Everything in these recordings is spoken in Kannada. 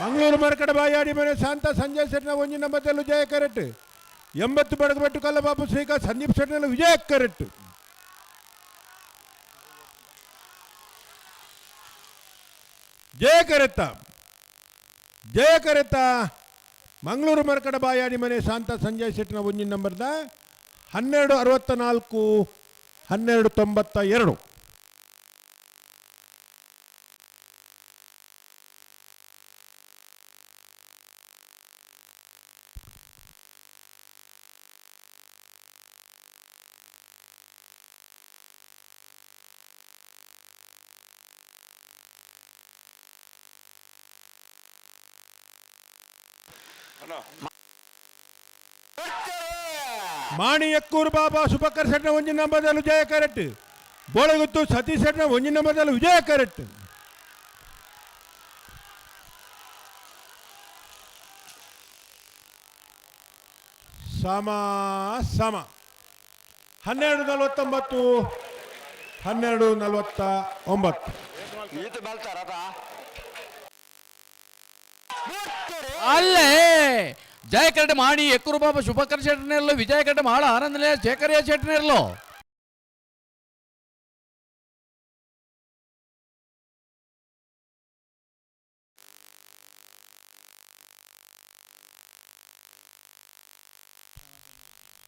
ಮಂಗಳೂರು ಮರಕಡ ಬಾಯಾಡಿ ಮನೆ ಶಾಂತ ಸಂಜಯ್ ಸೆಟ್ನ ಒಂಜಿ ಮತ್ತೆಲ್ಲ ಜಯ ಕರೆಟ್ ಎಂಬತ್ತು ಬಡಗಬೆಟ್ಟು ಕಲ್ಲಬಾಬು ಶ್ರೀಕಾ ಸಂದೀಪ್ ಶೆಟ್ಟಿನ ವಿಜಯ ಕರೆಟ್ ಜಯ ಕರೆತ್ತ. ಜಯ ಕರೆತ್ತ. ಮಂಗಳೂರು ಮರಕಡ ಬಾಯಾಡಿ ಮನೆ ಶಾಂತ ಸಂಜಯ್ ಶೆಟ್ಟಿನ ಒಂಜಿ ನಂಬರ್ದ ಹನ್ನೆರಡು ಅರವತ್ತ ನಾಲ್ಕು, ಹನ್ನೆರಡು ತೊಂಬತ್ತ ಎರಡು. ಮಾಣಿ ಎಕ್ಕೂರು ಬಾಬಾ ಸುಭಕರ್ ಸೆಟ್ನ ಒಂಜಿ ಬದಲು ಜಯ ಕರೆಟ್ ಬೋಳಗುತ್ತು ಸತೀಶ್ ಸೆಟ್ನ ಒಂಜಿ ಬದಲು ವಿಜಯ ಕರೆಟ್ ಸಮ ಸಮ. ಹನ್ನೆರಡು ನಲವತ್ತೊಂಬತ್ತು, ಹನ್ನೆರಡು ನಲವತ್ತ ಒಂಬತ್ತು. ಅಲ್ಲೇ ಜಯಕರಡೆ ಮಾಡಿ ಎಕ್ಕರು ಬಾಬಾ ಶುಭಕರ್ ವಿಜಯ ವಿಜಯಕರಡೆ ಮಾಡ ಆನಂದಲೇ ಶೇಖರಯ್ಯ ಶೆಟ್ಟನಿರ್ಲು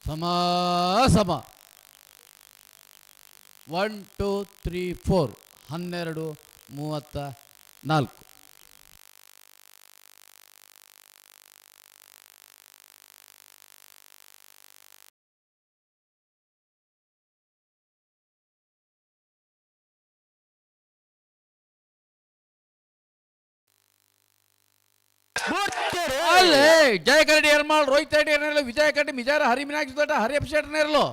ಸಮ ಸಮ. ಒನ್ ಟೂ ತ್ರೀ ಫೋರ್ ಹನ್ನೆರಡು, ಮೂವತ್ತ ನಾಲ್ಕು. ಅಲ್ಲೇ ಜಯಕರಡಿ ಎರ್ಮಾಳ್ ರೋಹಿತ್ ರೆಡ್ಡಿ ಏನಿರಲು ವಿಜಯ ಕರಡಿ ಮಿಜಾರ ಹರಿ ಮೀನಾಕ್ಷಿ ದೊಡ್ಡ ಹರಿಯಪ್ಪ ಶೆಟ್ಟನಿರಲು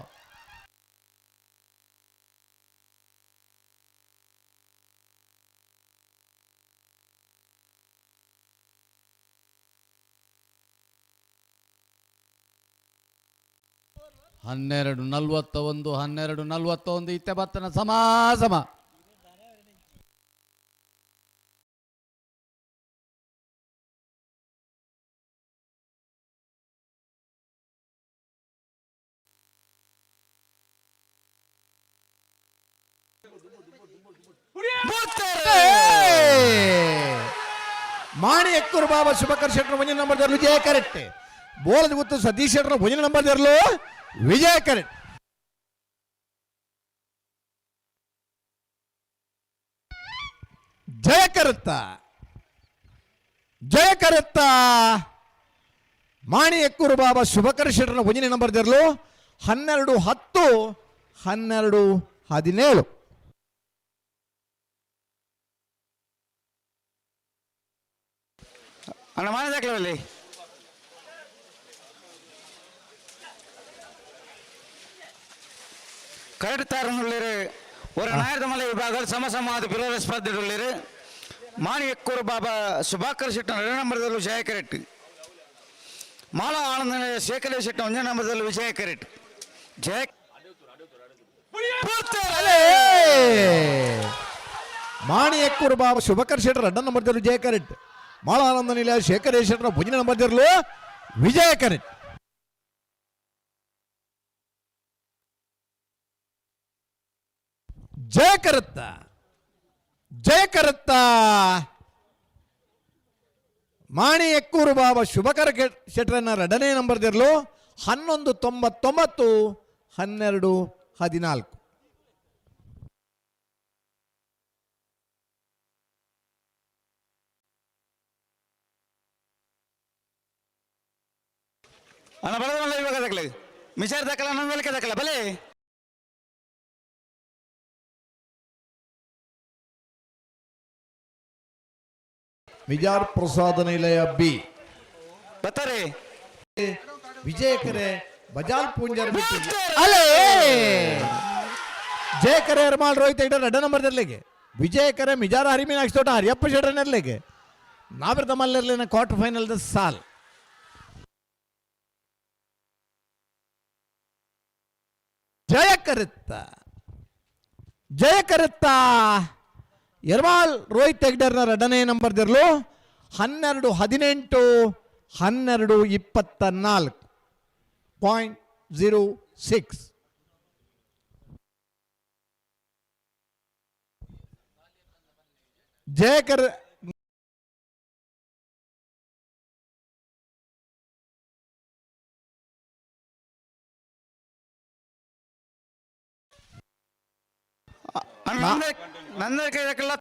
ಹನ್ನೆರಡು ನಲ್ವತ್ತ ಒಂದು ಹನ್ನೆರಡು ನಲ್ವತ್ತ ಒಂದು ಇತ್ತೆ ಬತ್ತನ ಸಮ ಸಮ ಮಾಣಿ ಎಕ್ಕೂರು ಬಾಬಾ ಶುಭಕರ್ ಶೆಟ್ಟರು ಭಜನೆ ನಂಬರ್ ದರ್ಲು ವಿಜಯ ಕರೆಕ್ಟ್ ಬೋಲದ ಗೊತ್ತು ಸತೀಶ್ ಶೆಟ್ಟರು ಭಜನೆ ನಂಬರ್ ದರ್ಲು ವಿಜಯ ಕರೆಕ್ಟ್ ಜಯ ಕರುತ್ತ! ಜಯ ಕರುತ್ತ! ಮಾಣಿ ಎಕ್ಕೂರು ಬಾಬಾ ಶುಭಕರ್ ಶೆಟ್ಟರ ಭಜನೆ ನಂಬರ್ ದರ್ಲು ಹನ್ನೆರಡು ಹತ್ತು, ಹನ್ನೆರಡು ಹದಿನೇಳು. ಅಣ್ಣ ಮಾಡಿದಾಕ್ಲಲ್ಲಿ கரெக்ட் தரணுள்ளீர் ஒரு நாயர்தமலை விபாகம் சமசமாத பிரோத ஸ்பர்திட்டுள்ளீர் மாணியக்கூர் பாபா சுபாக்கர் சிட்டம் ரெண்டு நம்பர்தல் விஜய கரெக்ட் மாலா ஆனந்த சேகரே சிட்டம் ஒன்று நம்பர்தல் விஜய கரெக்ட் ஜெய மாணியக்கூர் பாபா சுபக்கர் சிட்டம் ரெண்டு நம்பர்தல் விஜய கரெக்ட் ಮಾಳ ಆನಂದ ನಿಲಯ ಶೇಖರ್ ಶೆಟ್ಟರ ಭುಜನ ನಂಬರ್ ದರ್ಲು ವಿಜಯ ಕರೆ. ಜಯ ಕರುತ್ತ ಜಯ ಕರುತ್ತ. ಮಾಣಿ ಎಕ್ಕೂರು ಬಾಬಾ ಶುಭಕರ ಶೆಟ್ರನ್ನ ಎರಡನೇ ನಂಬರ್ ದಿರಲು ಹನ್ನೊಂದು ತೊಂಬತ್ತೊಂಬತ್ತು, ಹನ್ನೆರಡು, ಹದಿನಾಲ್ಕು. ಅಣ್ಣ ಬರೋದಲ್ಲ ಇವಾಗ ದಾಖಲೆ. ಮಿಸಾರ್ ದಕ್ಕಲ ನನ್ನ ಮೇಲೆ ದಕ್ಕಲ ಬಲೆ ವಿಜಾರ್ ಪ್ರಸಾದ ನಿಲಯ ಬಿ. ಬತ್ತಾರೆ ವಿಜಯಕರೆ ಬಜಾಲ್ ಪೂಂಜರ್ ಅಲೇ ಜಯಕರೆ ಎರ್ಮಾಳ್ ರೋಹಿತ್ ಐಟರ್ ಎರಡ ನಂಬರ್ ದರ್ಲೆಗೆ ವಿಜಯಕರೆ ಮಿಜಾರ ಹರಿಮೀನಾಕ್ಷಿ ತೋಟ ಹರಿಯಪ್ಪ ಶೆಟ್ರನ್ ಇರ್ಲಿಕ್ಕೆ. ನಾವಿರ್ದ ಮಲ್ಲಿರ್ಲಿನ ಕ್ವಾರ್ಟರ್ ಫೈನಲ್ ದ ಸಾಲ್ ಜಯ ಕರುತ್ತ ಜಯ ಕರುತ್ತ ಎರ್ವಾಲ್ ರೋಹಿತ್ ಹೆಗ್ಡರ್ನ ಎರಡನೇ ನಂಬರ್ ದಿರ್ಲು ಹನ್ನೆರಡು ಹದಿನೆಂಟು, ಹನ್ನೆರಡು ಇಪ್ಪತ್ತ ನಾಲ್ಕು. Point zero six. ಜಯಕರ್ ನಂದರ ನಂದರ ಕೈದಕ್ಕೆಲ್ಲ